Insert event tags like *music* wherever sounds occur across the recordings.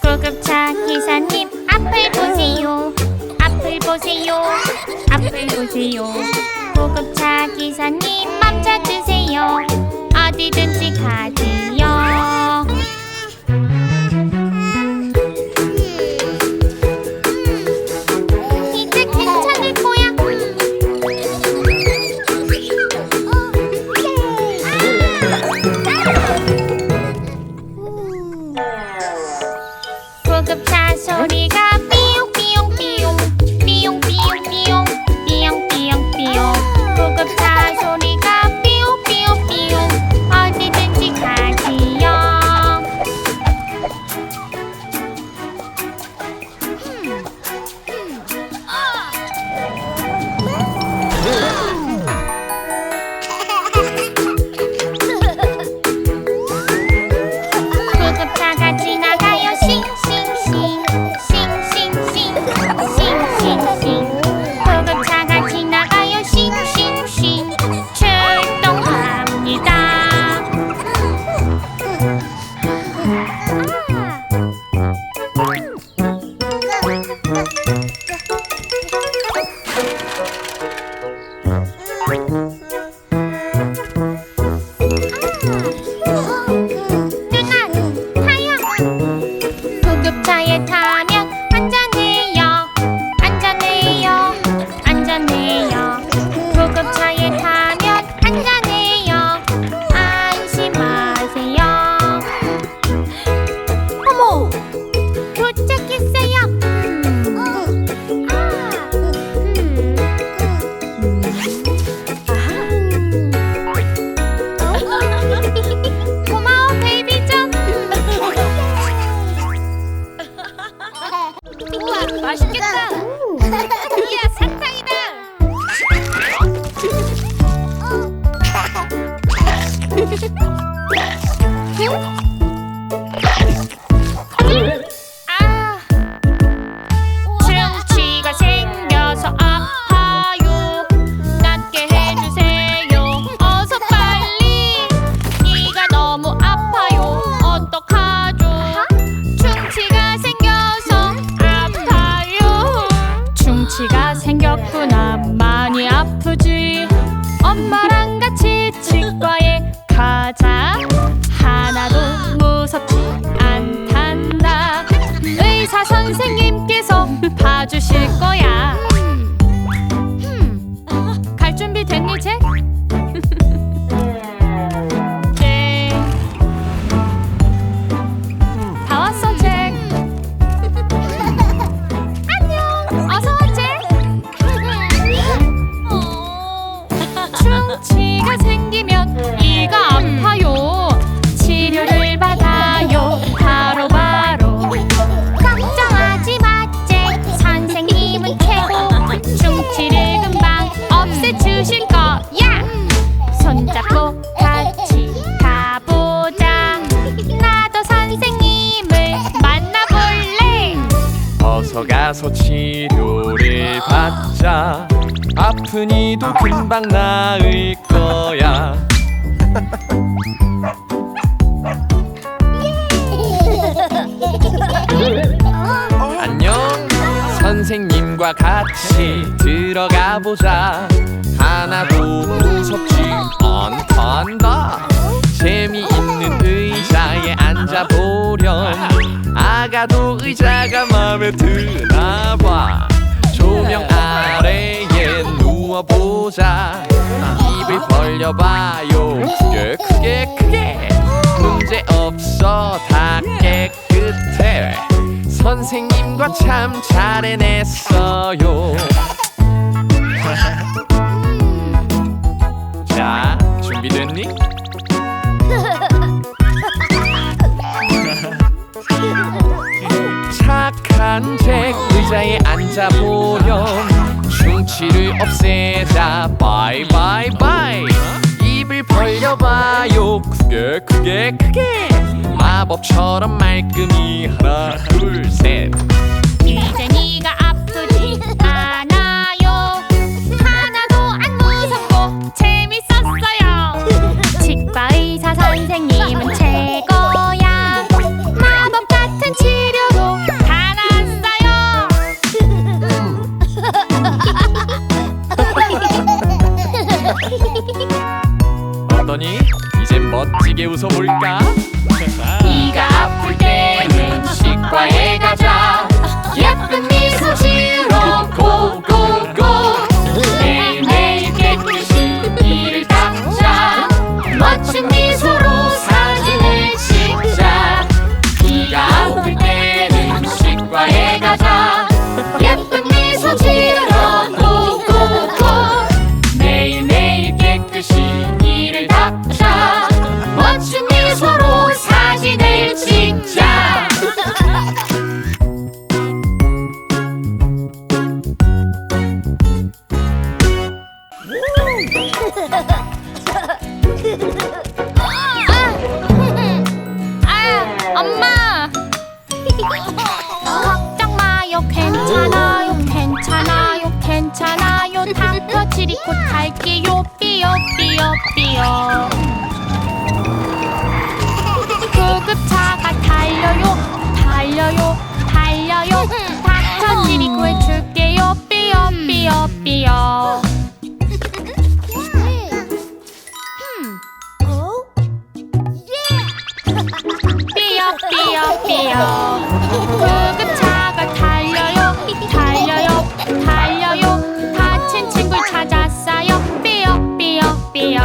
고급차 기사님 앞을 보세요. 앞을 보세요. 앞을 보세요. 구급차 기사님 멈춰주세요. 어디든지 가지 아프지? 엄마랑 같이 치과에 가자. 하나도 무섭지 않단다. 의사 선생님께서 봐주실 거야. 들어가 보자. 하나도 무섭지 않단다 재미있는 의자에 앉아보렴. 아가도 의자가 마음에 드나봐. 조명 아래에 누워보자. 입을 벌려봐요. 크게 크게 크게. 문제 없어. 다 깨끗해. 선생님과 참 잘 해냈어요 자 준비됐니? 착한 잭 의자에 앉아보렴. 충치를 없애자 바이 바이 바이. 입을 벌려봐요. 크게 크게 크게. 마법처럼 말끔히. 하나 둘셋 어떠니? 이젠 멋지게 웃어볼까? *laughs* 네가 아플 때는 치과에 삐요 삐요. 구급차가 달려요. 달려요. 달려요. 다친 친구 찾았어요. 삐요 삐요 삐요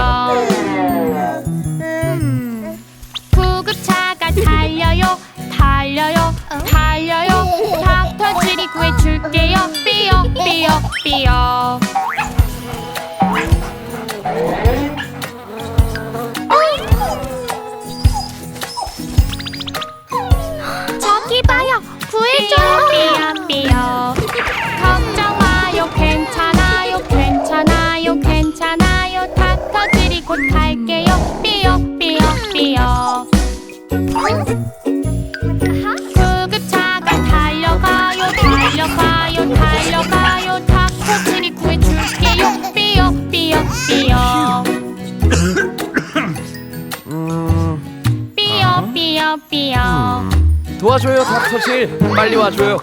구급차가 달려요. 달려요. 달려요. 닥터질이 구해줄게요. 삐요 삐요 삐요 곧 갈게요. 삐요 삐요 삐요. 구급차가 달려가요 달려가요 달려가요. 닥터질이 구해줄게요. 삐요 삐요 삐요. 삐요 삐요 삐요. 도와줘요 닥터실. 빨리 와줘요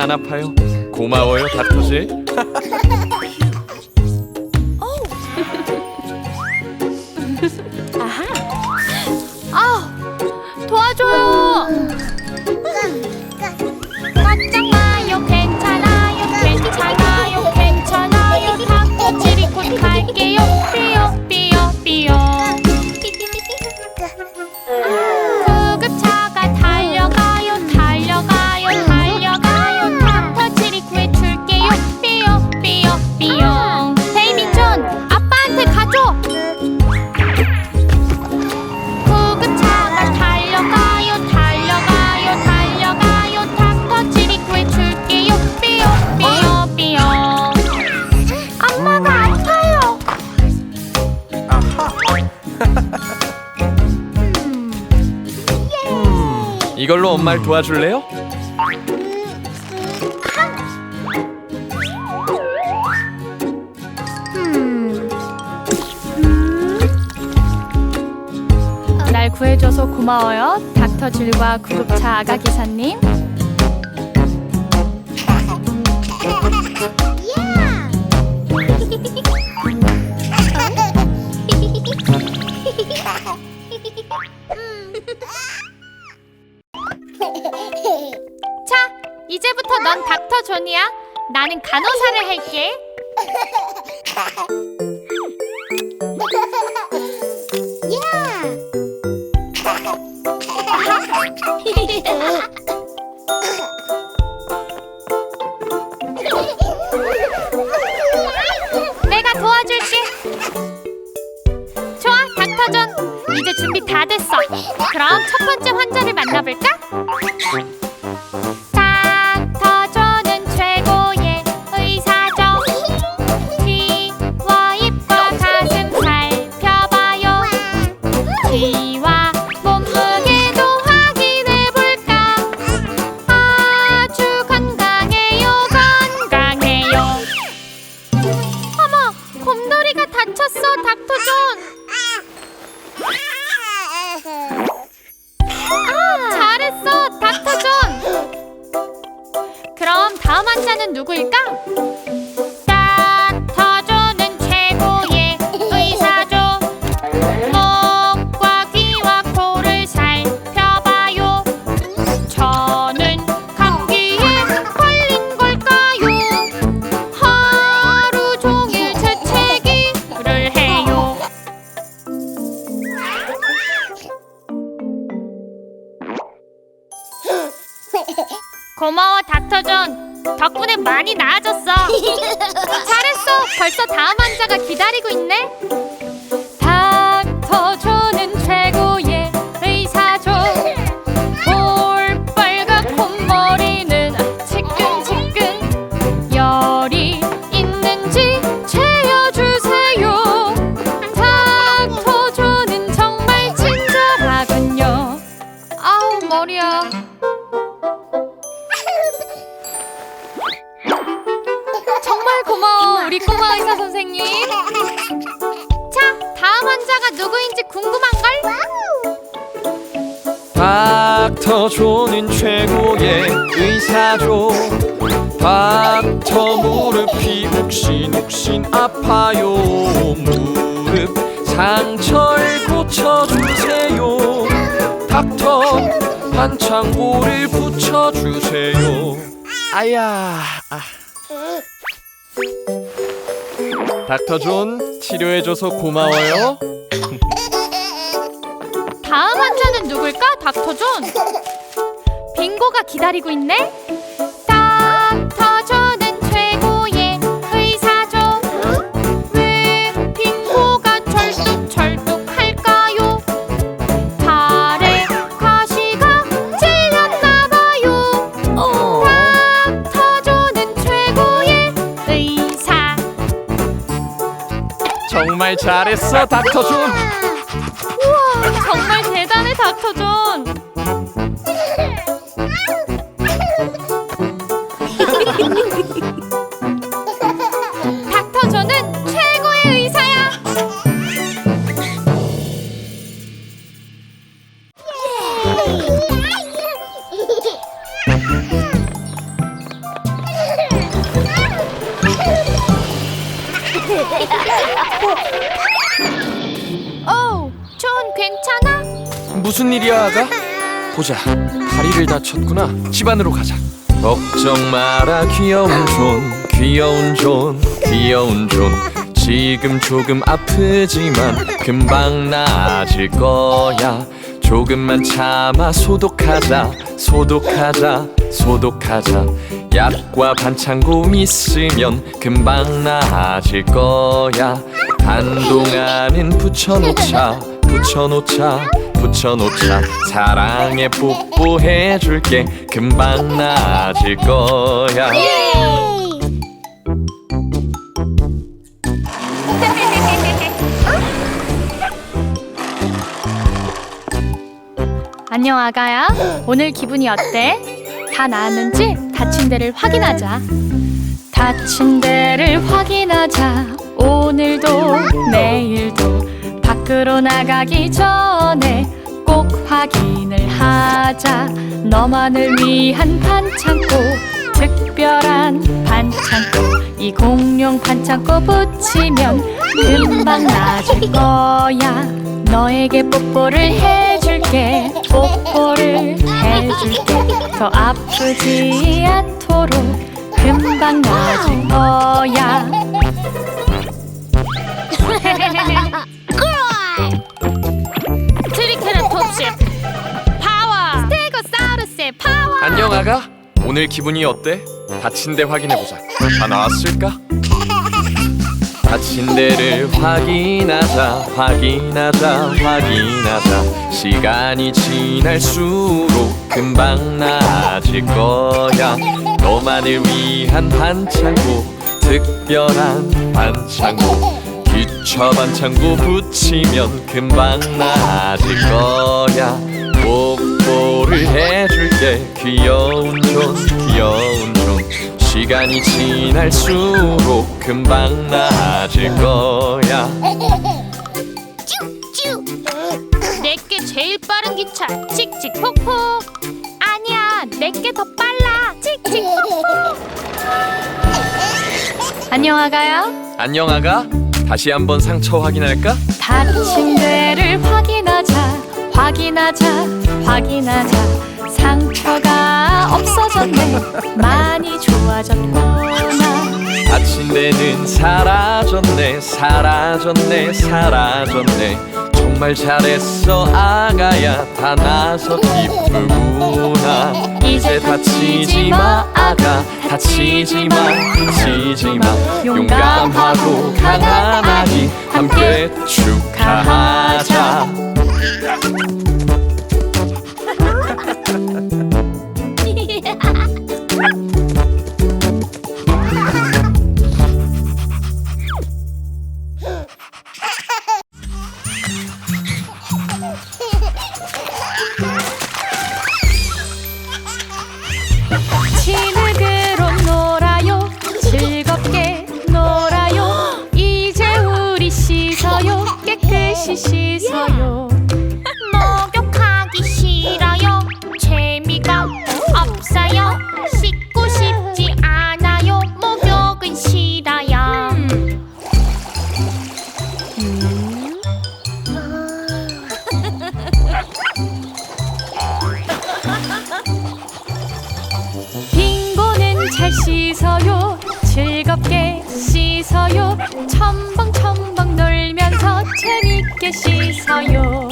안 아파요? 고마워요 닥터실 *laughs* 엄마를 도와줄래요? 날 구해줘서 고마워요. 닥터 줄과 구급차 아가 기사님. *laughs* *laughs* 자, 이제부터 넌 닥터 존이야. 나는 간호사를 할게. 내가 도와줄게. 좋아, 닥터 존. 이제 준비 다 됐어. 그럼 첫 번째 환자를 만나볼까? 닥 환자는 누구일까? 존 닥터 무릎이 욱신 욱신 아파요 무릎 상처를 고쳐주세요 닥터 반창고를 붙여주세요 아야 아. 닥터 존 치료해줘서 고마워요 다음 환자는 누굴까? 닥터 존. 빙고가 기다리고 있네. 닥터 정말 잘했어 닥터 존 우와, 정말 대단해 닥터 존. 오, 존 괜찮아? 무슨 일이야 아가? 보자. 다리를 다쳤구나. 집 안으로 가자. 걱정 마라 귀여운 존. 귀여운 존 귀여운 존. 지금 조금 아프지만 금방 나아질 거야. 조금만 참아 소독하자 소독하자 소독하자. 약과 반창고 있으면 금방 나아질 거야. 한동안은 붙여놓자 붙여놓자 붙여놓자. 사랑에 뽀뽀해줄게. 금방 나아질 거야. 안녕 아가야. 오늘 기분이 어때? 다 나았는지 다친 데를 확인하자. 다친 데를 확인하자. 오늘도 내일도 밖으로 나가기 전에 꼭 확인을 하자. 너만을 위한 반창고 특별한 반창고 이 공룡 반창고 붙이면 금방 나아질 거야. 너에게 뽀뽀를 해 줄게 뽀뽀를 해줄게. 더 아프지 않도록 금방 나아질 거야. 트리케라톱스의 파워. 스테고사우루스의 파워. 안녕 아가. 오늘 기분이 어때? 다친 데 확인해보자. 다 나았을까? 다친 데를 확인하자 확인하자 확인하자. 시간이 지날수록 금방 나아질 거야. 너만을 위한 반창고 특별한 반창고. 기차 반창고 붙이면 금방 나아질 거야. 뽀뽀를 해줄게. 귀여운 종 귀여운 종 시간이 지날수록 금방 나아질 거야. 내게 제일 빠른 기차 칙칙폭폭 아니야 내게 더 빨라 칙칙폭폭 안녕 아가야. 안녕 아가. 다시 한번 상처 확인할까? 다친 데를 확인하자 확인하자 확인하자. 상처가 없어졌네 많이 좋아졌구나. 데는 사라졌네 사라졌네 사라졌네. 정말 잘했어 아가야. 다 나서 기쁘구나. 이제 다치지 마 아가. 다치지 마 다치지 마. 용감하고 강한 아기. 함께 축하하자 잘 씻어요. 즐겁게 씻어요. 첨벙첨벙 놀면서 재밌게 씻어요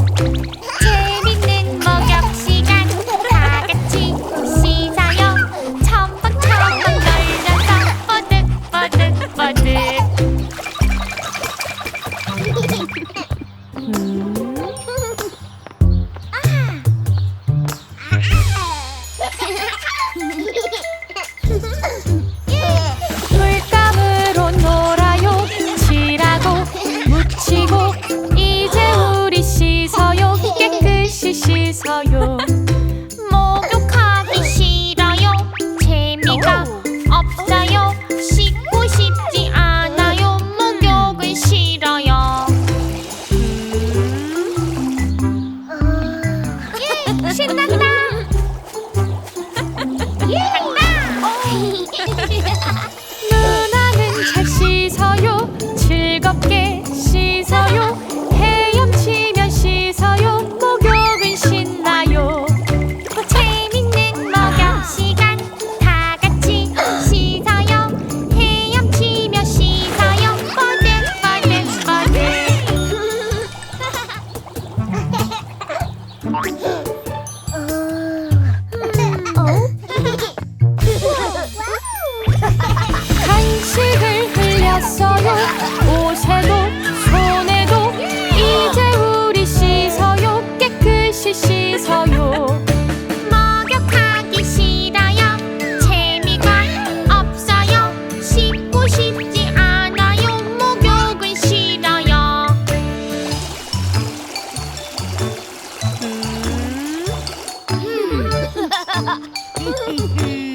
ヘヘヘ。